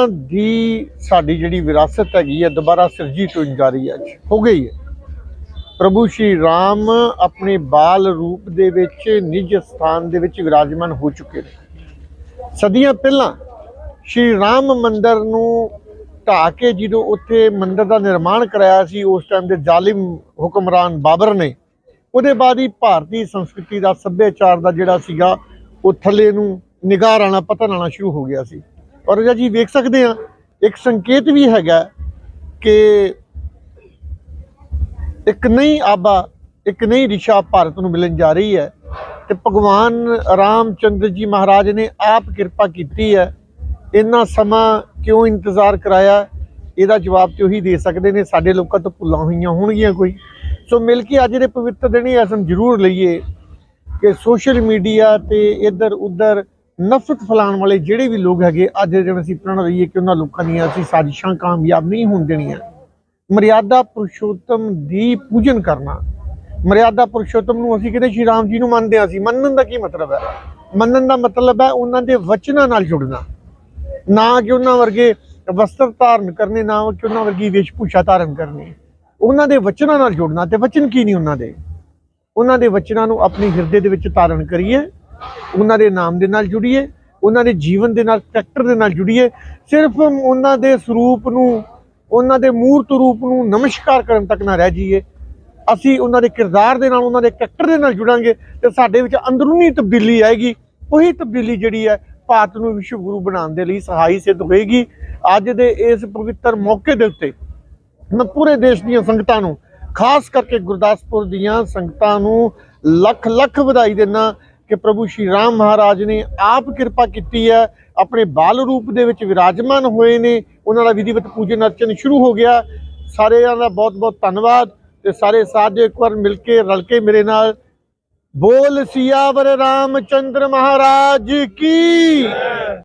ਸਿੱਖਾਂ ਦੀ ਸਾਡੀ ਜਿਹੜੀ ਵਿਰਾਸਤ ਹੈਗੀ ਹੈ, ਦੁਬਾਰਾ ਸਿਰਜੀਤ ਹੋਣ ਜਾ ਰਹੀ ਹੈ ਹੋ ਗਈ ਹੈ। ਪ੍ਰਭੂ ਸ਼੍ਰੀ ਰਾਮ ਆਪਣੇ ਬਾਲ ਰੂਪ ਦੇ ਵਿੱਚ ਨਿਜ ਸਥਾਨ ਦੇ ਵਿੱਚ ਵਿਰਾਜਮਾਨ ਹੋ ਚੁੱਕੇ ਨੇ। ਸਦੀਆਂ ਪਹਿਲਾਂ ਸ਼੍ਰੀ ਰਾਮ ਮੰਦਿਰ ਨੂੰ ਢਾਹ ਕੇ ਜਦੋਂ ਉੱਥੇ ਮੰਦਿਰ ਦਾ ਨਿਰਮਾਣ ਕਰਾਇਆ ਸੀ, ਉਸ ਟਾਈਮ ਦੇ ਜ਼ਾਲਿਮ ਹੁਕਮਰਾਨ ਬਾਬਰ ਨੇ, ਉਹਦੇ ਬਾਅਦ ਹੀ ਭਾਰਤੀ ਸੰਸਕ੍ਰਿਤੀ ਦਾ ਸੱਭਿਆਚਾਰ ਦਾ ਜਿਹੜਾ ਸੀਗਾ, ਉਹ ਥੱਲੇ ਨੂੰ ਨਿਗਾਹ ਰਾਣਾ ਪਤਾ ਆਣਾ ਸ਼ੁਰੂ ਹੋ ਗਿਆ ਸੀ। ਔਰ ਜੀ ਵੇਖ ਸਕਦੇ ਆ ਇੱਕ ਸੰਕੇਤ ਵੀ ਹੈਗਾ ਕਿ ਇੱਕ ਨਈ ਆਬਾ, ਇੱਕ ਨਈ ਰਿਸ਼ਾ ਭਾਰਤ ਨੂੰ ਮਿਲਣ ਜਾ ਰਹੀ ਹੈ ਤੇ ਭਗਵਾਨ ਰਾਮਚੰਦਰ ਜੀ ਮਹਾਰਾਜ ਨੇ ਆਪ ਕਿਰਪਾ ਕੀਤੀ ਹੈ। ਇੰਨਾ ਸਮਾਂ ਕਿਉਂ ਇੰਤਜ਼ਾਰ ਕਰਾਇਆ? ਇਹਦਾ ਜਵਾਬ ਤੇ ਉਹੀ ਦੇ ਸਕਦੇ ਨੇ, ਸਾਡੇ ਲੋਕਾਂ ਤੋਂ ਭੁੱਲਾਂ ਹੋਈਆਂ ਹੋਣਗੀਆਂ ਕੋਈ। ਸੋ ਮਿਲ ਕੇ ਅੱਜ ਦੇ ਪਵਿੱਤਰ ਦਿਨ ਇਹ ਅਸਮ ਜ਼ਰੂਰ ਲਈਏ ਕਿ ਸੋਸ਼ਲ ਮੀਡੀਆ ਤੇ ਇੱਧਰ ਉੱਧਰ ਨਫ਼ਰਤ ਫੈਲਾਉਣ ਵਾਲੇ ਜਿਹੜੇ ਵੀ ਲੋਕ ਹੈਗੇ, ਅੱਜ ਦੇ ਦਿਨ ਅਸੀਂ ਪ੍ਰਣ ਰਹੀਏ ਕਿ ਉਹਨਾਂ ਲੋਕਾਂ ਦੀਆਂ ਅਸੀਂ ਸਾਜ਼ਿਸ਼ਾਂ ਕਾਮਯਾਬ ਨਹੀਂ ਹੋਣ ਦੇਣੀਆਂ। ਮਰਿਆਦਾ ਪੁਰਸ਼ੋਤਮ ਦੀ ਪੂਜਨ ਕਰਨਾ। ਮਰਿਆਦਾ ਪੁਰਸ਼ੋਤਮ ਨੂੰ ਅਸੀਂ ਕਿਤੇ ਸ਼੍ਰੀ ਰਾਮ ਜੀ ਨੂੰ ਮੰਨਦੇ ਹਾਂ, ਅਸੀਂ ਮੰਨਣ ਦਾ ਕੀ ਮਤਲਬ ਹੈ? ਮੰਨਣ ਦਾ ਮਤਲਬ ਹੈ ਉਹਨਾਂ ਦੇ ਵਚਨਾਂ ਨਾਲ ਜੁੜਨਾ। ਨਾ ਕਿ ਉਹਨਾਂ ਵਰਗੇ ਵਸਤਰ ਧਾਰਨ ਕਰਨੇ, ਨਾ ਕਿ ਉਹਨਾਂ ਵਰਗੀ ਵੇਸ਼ਭੂਸ਼ਾ ਧਾਰਨ ਕਰਨੀ। ਉਹਨਾਂ ਦੇ ਵਚਨਾਂ ਨਾਲ ਜੁੜਨਾ ਤੇ ਵਚਨ ਕੀ ਨਹੀਂ ਉਹਨਾਂ ਦੇ? ਉਹਨਾਂ ਦੇ ਵਚਨਾਂ ਨੂੰ ਆਪਣੇ ਹਿਰਦੇ ਦੇ ਵਿੱਚ ਧਾਰਨ ਕਰੀਏ। ਉਹਨਾਂ ਦੇ ਨਾਮ ਦੇ ਨਾਲ ਜੁੜੀਏ, ਉਹਨਾਂ ਦੇ ਜੀਵਨ ਦੇ ਨਾਲ ਕਰੈਕਟਰ ਦੇ ਨਾਲ ਜੁੜੀਏ, ਸਿਰਫ ਉਹਨਾਂ ਦੇ ਸਰੂਪ ਨੂੰ, ਉਹਨਾਂ ਦੇ ਮੂਰਤ ਰੂਪ ਨੂੰ ਨਮਸਕਾਰ ਕਰਨ ਤੱਕ ਨਾ ਰਹਿ ਜਾਈਏ। ਅਸੀਂ ਉਹਨਾਂ ਦੇ ਕਿਰਦਾਰ ਦੇ ਨਾਲ, ਉਹਨਾਂ ਦੇ ਕਰੈਕਟਰ ਦੇ ਨਾਲ ਜੁੜਾਂਗੇ ਤੇ ਸਾਡੇ ਵਿੱਚ ਅੰਦਰੂਨੀ ਤਬਦੀਲੀ ਆਏਗੀ। ਉਹੀ ਤਬਦੀਲੀ ਜਿਹੜੀ ਹੈ, ਭਾਰਤ ਨੂੰ ਵਿਸ਼ਵ ਗੁਰੂ ਬਣਾਉਣ ਦੇ ਲਈ ਸਹਾਈ ਸਿੱਧ ਹੋਏਗੀ। ਅੱਜ ਦੇ ਇਸ ਪਵਿੱਤਰ ਮੌਕੇ ਦੇ ਉੱਤੇ ਮੈਂ ਪੂਰੇ ਦੇਸ਼ ਦੀਆਂ ਸੰਗਤਾਂ ਨੂੰ, ਖਾਸ ਕਰਕੇ ਗੁਰਦਾਸਪੁਰ ਦੀਆਂ ਸੰਗਤਾਂ ਨੂੰ ਲੱਖ ਲੱਖ ਵਧਾਈ ਦਿੰਦਾ ਕਿ ਪ੍ਰਭੂ ਸ਼੍ਰੀ ਰਾਮ ਮਹਾਰਾਜ ਨੇ ਆਪ ਕਿਰਪਾ ਕੀਤੀ ਹੈ, ਆਪਣੇ ਬਾਲ ਰੂਪ ਦੇ ਵਿੱਚ ਵਿਰਾਜਮਾਨ ਹੋਏ ਨੇ, ਉਹਨਾਂ ਦਾ ਵਿਧੀਵਤ ਪੂਜਨ ਅਰਚਨ ਸ਼ੁਰੂ ਹੋ ਗਿਆ। ਸਾਰਿਆਂ ਦਾ ਬਹੁਤ ਬਹੁਤ ਧੰਨਵਾਦ ਤੇ ਸਾਰੇ ਸਾਥ ਜੋ ਇੱਕ ਵਾਰ ਮਿਲ ਕੇ ਰਲ ਕੇ ਮੇਰੇ ਨਾਲ ਬੋਲ ਸਿਆਵਰ ਰਾਮਚੰਦਰ ਮਹਾਰਾਜ ਕੀ?